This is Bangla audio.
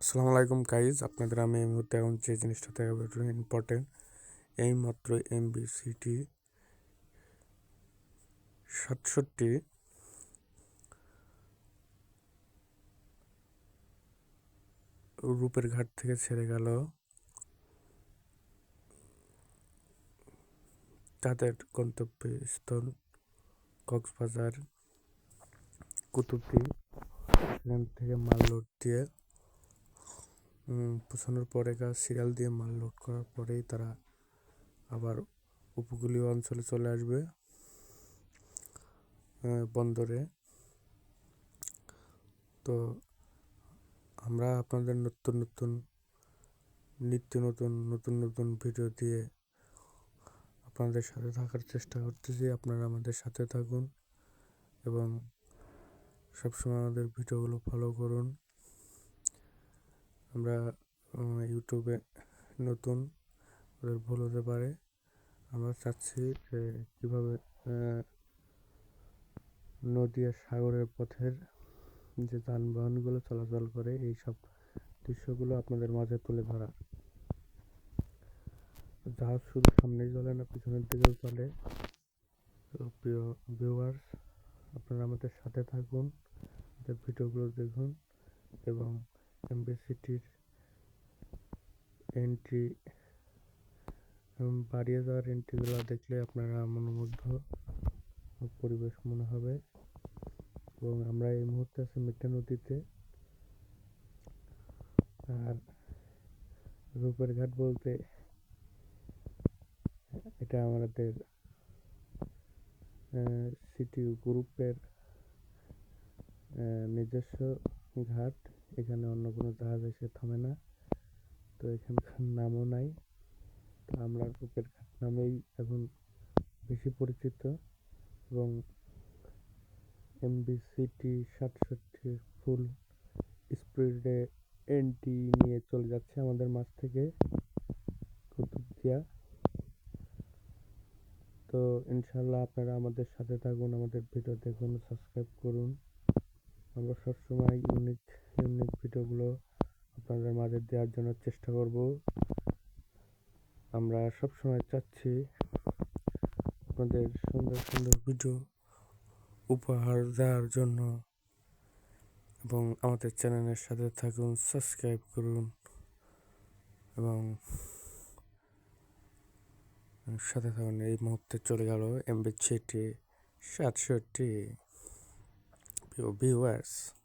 আসসালামু আলাইকুম গাইজ আপনাদের আমি এই মুহূর্তে এখন যে জিনিসটা দেখাবো এটা ইম্পর্টেন্ট এই মাত্র সিটি সাতষট্টি রূপের ঘাট থেকে ছেড়ে গেল। তাদের গন্তব্যস্থল কক্সবাজার কুতুবদি সেখান থেকে মাল লোড দিয়ে পৌঁছানোর পরে গা সিরিয়াল দিয়ে মাল লোড করার পরেই তারা আবার উপকূলীয় অঞ্চলে চলে আসবে বন্দরে। তো আমরা আপনাদের নতুন নতুন, নিত্য নতুন নতুন নতুন ভিডিও দিয়ে আপনাদের সাথে থাকার চেষ্টা করতেছি। আপনারা আমাদের সাথে থাকুন এবং সবসময় আমাদের ভিডিওগুলো ফলো করুন। আমরা ইউটিউবে নতুন ওদের ভুল হতে পারে। আমরা চাচ্ছি যে কীভাবে নদী আর সাগরের পথের যে যানবাহনগুলো চলাচল করে, এই সব দৃশ্যগুলো আপনাদের মাঝে তুলে ধরা। জাহাজ শুধু সামনেই চলে না, পিছনের দিকেও চলে। প্রিয় ভিউয়ার্স আপনারা আমাদের সাথে থাকুন ভিডিওগুলো দেখুন এবং এমবিসিটির এন্ট্রি বাড়িয়ে যাওয়ার এন্ট্রিগুলো দেখলে আপনারা মনোমুগ্ধ পরিবেশ মনে হবে। এবং আমরা এই মুহূর্তে আছি মিঠা নদীতে। আর রূপের ঘাট বলতে এটা আমাদের সিটি গ্রুপের নিজস্ব ঘাট, এখানে অন্য কোনো জাহাজ এসে থামে না, তো এখানকার নামও নাই। তো আমরা রূপের ঘাট নামেই এখন বেশি পরিচিত এবং এমবি সিটি সাতষট্টি ফুল স্পিডে এন্টি নিয়ে চলে যাচ্ছে আমাদের মাছ থেকে কুতুবদিয়া তো ইনশাল্লাহ আপনারা আমাদের সাথে থাকুন, আমাদের ভিডিও দেখুন, সাবস্ক্রাইব করুন। আমরা সবসময় ইউনিক ইউনিক ভিডিওগুলো আপনাদের মাঝে দেওয়ার জন্য চেষ্টা করব। আমরা সবসময় চাচ্ছি আপনাদের সুন্দর সুন্দর ভিডিও উপহার দেওয়ার জন্য এবং আমাদের চ্যানেলের সাথে থাকুন সাবস্ক্রাইব করুন এবং সাথে থাকুন। এই মুহূর্তে চলে গেল এমবি ছিটি সাতষট্টি। ভিউয়ার্স